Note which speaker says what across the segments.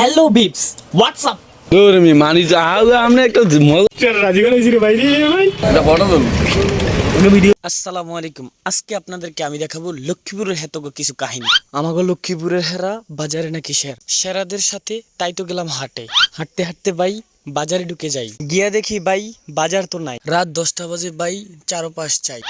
Speaker 1: Hello বিপস WhatsApp
Speaker 2: তোর মি মানি যা আমরা একটা মজা
Speaker 1: রাজি করেছি রে ভাই রে ভাই।
Speaker 2: এটা ফটো তুল
Speaker 1: ভিডিও আসসালামু আলাইকুম। আজকে আপনাদেরকে আমি দেখাবো লক্ষ্মীপুরের হেতক কিছু কাহিনী। আমাগো লক্ষ্মীপুরের হেরা বাজারে নাকি শের সেরাদের সাথে তাই তো গেলাম হাটে। হাঁটতে হাঁটতে বাই বাজারে ঢুকে যাই। গিয়া দেখি বাই বাজার তো নাই। রাত দশটা বাজে বাই চারোপাশ চাই।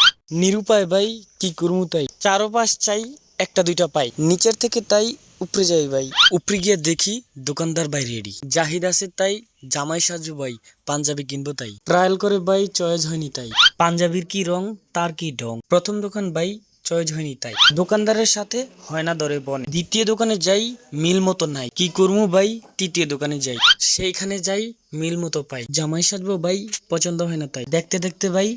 Speaker 1: নিরুপায় বাই কি করমু তাই? চারোপাশ চাই একটা দুইটা পাই। নিচের থেকে তাই উপরে যাই ভাই। উপরে গিয়ে দেখি দোকানদার ভাই রেডি জাহিদ আছে তাই জামাই সাজু ভাই, পাঞ্জাবি কিনবো তাই। ট্রায়াল করে ভাই চয়েস হয়নি তাই। পাঞ্জাবির কি রং, তার কি ঢং? প্রথম দোকান ভাই চয়েস হয়নি তাই। দোকানদারের সাথে হয় না দরে বনে। দ্বিতীয় দোকানে যাই মিল মতো নাই। কি করব ভাই? তৃতীয় দোকানে যাই। সেইখানে যাই মিল মতো পাই। জামাই সাজবো ভাই পছন্দ হয় না তাই। দেখতে দেখতে ভাই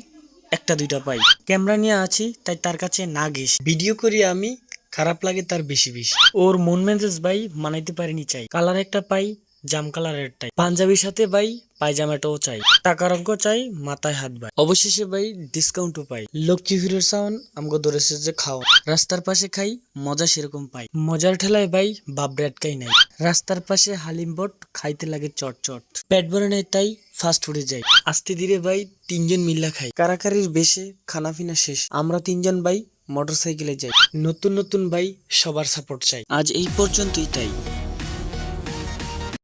Speaker 1: একটা দুইটা পাই। ক্যামেরা নিয়ে আছি তাই তার কাছে না গেস ভিডিও করি আমি খারাপ লাগে তার বেশি বেশি। ওর মন মেজাজ ভাই মানাইতে পারিনি চাই। কালার একটা পাই, জাম কালারের টাই। পাঞ্জাবির সাথে ভাই পায়জামাটাও চাই। টাকার অঙ্ক চাই, মাথায় হাত ভাই। অবশেষে ভাই ডিসকাউন্টও পাই। লক্ষ্মী ফিরের সাউন্ড আমগো ধরেছে যে খাও রাস্তার পাশে খাই, মজা সেরকম পাই। মজার ঠেলায় ভাই বাবরে আটকাই নাই। রাস্তার পাশে হালিম বট খাইতে লাগে চট চট পেট ভরে নেয় তাই ফাস্ট ফুডে যাই। আস্তে ধীরে ভাই তিনজন মিল্লা খাই। কারাকারির বেশে খানা ফিনা শেষ। আমরা তিনজন ভাই মোটরসাইকেলে যাই। নতুন নতুন ভাই সবার সাপোর্ট চাই। আজ এই পর্যন্তই তাই।